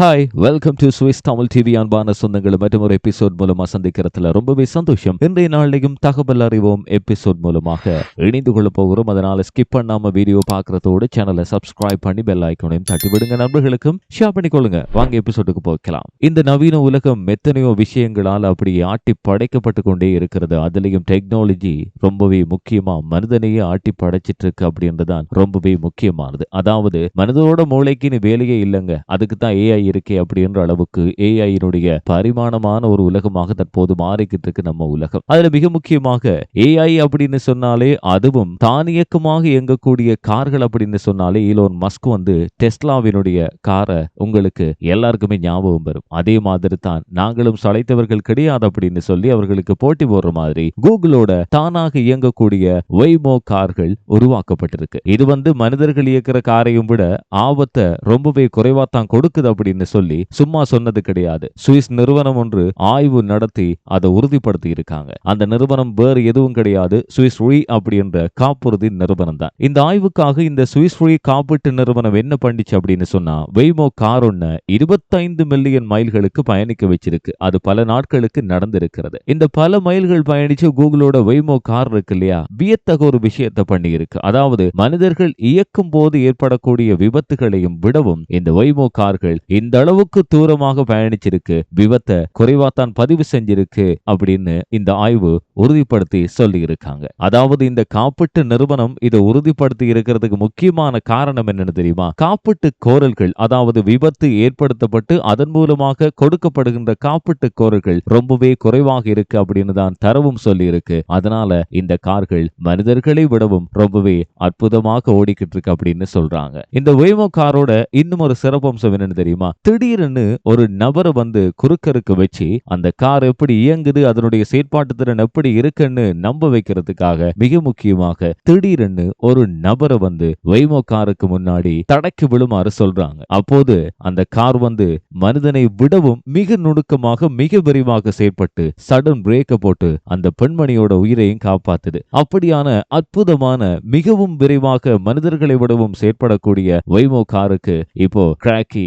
Hi welcome to Swiss Tamil TV அன்பான சொந்தங்களை. மற்றும் ஒரு எபிசோட் மூலமா சந்திக்கிறதுல ரொம்பவே சந்தோஷம். இன்றைய நாளையும் தகவல் அறிவோம் எபிசோட் மூலமாக இணைந்து கொள்ள போகிறோம். அதனால ஸ்கிப் பண்ணாம வீடியோ பாக்குறதோடு சேனலை சப்ஸ்கிரைப் பண்ணி பெல் ஐக்கனையும் தட்டி விடுங்க நண்பர்களுக்கும். ஷேர் பண்ணிக்கொள்ளுங்க வாங்க எபிசோடுக்கு போய்க்கலாம். இந்த நவீன உலகம் எத்தனையோ விஷயங்களால் அப்படி ஆட்டி படைக்கப்பட்டு கொண்டே இருக்கிறது. அதுலயும் டெக்னாலஜி ரொம்பவே முக்கியமா மனிதனையே ஆட்டி படைச்சிட்டு இருக்கு அப்படின்றதான் ரொம்பவே முக்கியமானது. அதாவது மனிதனோட மூளைக்குன்னு வேலையே இல்லைங்க. அதுக்கு தான் ஏஐ இருக்கே அப்படின்ற அளவுக்கு ஏஐனுடைய பரிமாணமான ஒரு உலகமாக தற்போது மாறிக்கிட்டு இருக்கு நம்ம உலகம். அதுல மிக முக்கியமாக ஏஐ அப்படின்னு சொன்னாலே அதுவும் தானியக்கமாக இயங்கக்கூடிய கார்கள் அப்படின்னு சொன்னாலே ஈலோன் மஸ்க் வந்து டெஸ்லாவினுடைய காரை உங்களுக்கு எல்லாருக்குமே ஞாபகம் வரும். அதே மாதிரி தான் நாங்களும் சளைத்தவர்கள் கிடையாது அப்படின்னு சொல்லி அவர்களுக்கு போட்டி போடுற மாதிரி கூகுளோட தானாக இயங்கக்கூடிய ஒய்மோ கார்கள் உருவாக்கப்பட்டிருக்கு. இது வந்து மனிதர்கள் இயக்கிற காரையும் விட ஆபத்தை ரொம்பவே குறைவா தான் கொடுக்குது அப்படின்னு அப்படின்னு சொல்லி சும்மா சொன்னது கிடையாது. சுவிஸ் நிறுவனம் ஒன்று ஆய்வு நடத்தி அதை உறுதிப்படுத்தி இருக்காங்க. அந்த நிறுவனம் வேறு எதுவும் கிடையாது. சுவிஸ் ரீ அப்படின்ற காப்புறுதி நிறுவனம் தான். இந்த ஆய்வுக்காக இந்த சுவிஸ் ரீ காப்பீட்டு நிறுவனம் என்ன பண்ணிச்சு அப்படின்னு சொன்னா வெய்மோ கார் ஒன்ன இருபத்தைந்து மில்லியன் மைல்களுக்கு பயணிக்க வச்சிருக்கு. அது பல நாட்களுக்கு நடந்திருக்கிறது. இந்த பல மைல்கள் பயணிச்சு கூகுளோட வெய்மோ கார் இருக்கு இல்லையா? வியத்தக ஒரு விஷயத்தை பண்ணி இருக்கு அதாவது மனிதர்கள் இயக்கும் போது ஏற்படக்கூடிய விபத்துகளையும் விடவும் இந்த வைமோ கார்கள் இந்த இந்த அளவுக்கு தூரமாக பயணிச்சிருக்கு விபத்தை குறைவாத்தான் பதிவு செஞ்சிருக்கு அப்படின்னு இந்த ஆய்வு உறுதிப்படுத்தி சொல்லி இருக்காங்க அதாவது இந்த காப்பீட்டு நிறுவனம் இதை உறுதிப்படுத்தி இருக்கிறதுக்கு முக்கியமான காரணம் என்னன்னு தெரியுமா? காப்பீட்டு கோரல்கள் அதாவது விபத்து ஏற்படுத்தப்பட்டு அதன் மூலமாக கொடுக்கப்படுகின்ற காப்பீட்டு கோரல்கள் ரொம்பவே குறைவாக இருக்கு அப்படின்னு தான் தரவும் சொல்லி இருக்கு அதனால இந்த கார்கள் மனிதர்களை விடவும் ரொம்பவே அற்புதமாக ஓடிக்கிட்டு இருக்கு அப்படின்னு சொல்றாங்க. இந்த வேமோ காரோட இன்னும் ஒரு சிறப்பம்சம் என்னன்னு தெரியுமா? திடீர்னு ஒரு நபரை வந்து குறுக்கருக்கு வச்சு அந்த கார் எப்படி இயங்குது அதனுடைய செயற்பாட்டு திறன் எப்படி இருக்குன்னு நம்ப வைக்கிறதுக்காக மிக முக்கியமாக திடீர்னு ஒரு நபரை வந்து வைமோ காருக்கு முன்னாடி தடக்கி விழுமாறு சொல்றாங்க. அப்போது அந்த கார் வந்து மனிதனை விடவும் மிக நுணுக்கமாக மிக விரைவாக செயற்பட்டு சடன் பிரேக்க போட்டு அந்த பெண்மணியோட உயிரையும் காப்பாத்துது. அப்படியான அற்புதமான மிகவும் விரைவாக மனிதர்களை விடவும் செயற்படக்கூடிய வைமோ காருக்கு இப்போ கிராக்கி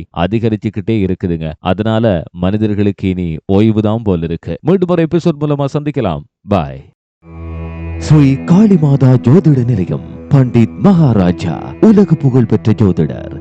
அதிகரிச்சுக்கிட்டே இருக்குதுங்க. அதனால மனிதர்களுக்கு இனி ஓய்வுதான் போல இருக்கு. மீண்டும் ஒரு எபிசோட் மூலமா சந்திக்கலாம். பாய் ஸ்ரீ காளிமாதா ஜோதிட நிலையம் பண்டித் மகாராஜா உலக புகழ் பெற்ற ஜோதிடர்.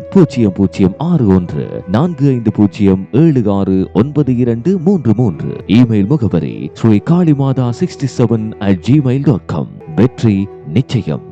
பூஜ்ஜியம் பூஜ்ஜியம் ஆறு ஒன்று நான்கு ஐந்து பூஜ்ஜியம் ஏழு ஆறு ஒன்பது இரண்டு மூன்று மூன்று. இமெயில் முகவரி Sri Kalimata sixty seven at Gmail dot com வெற்றி நிச்சயம்.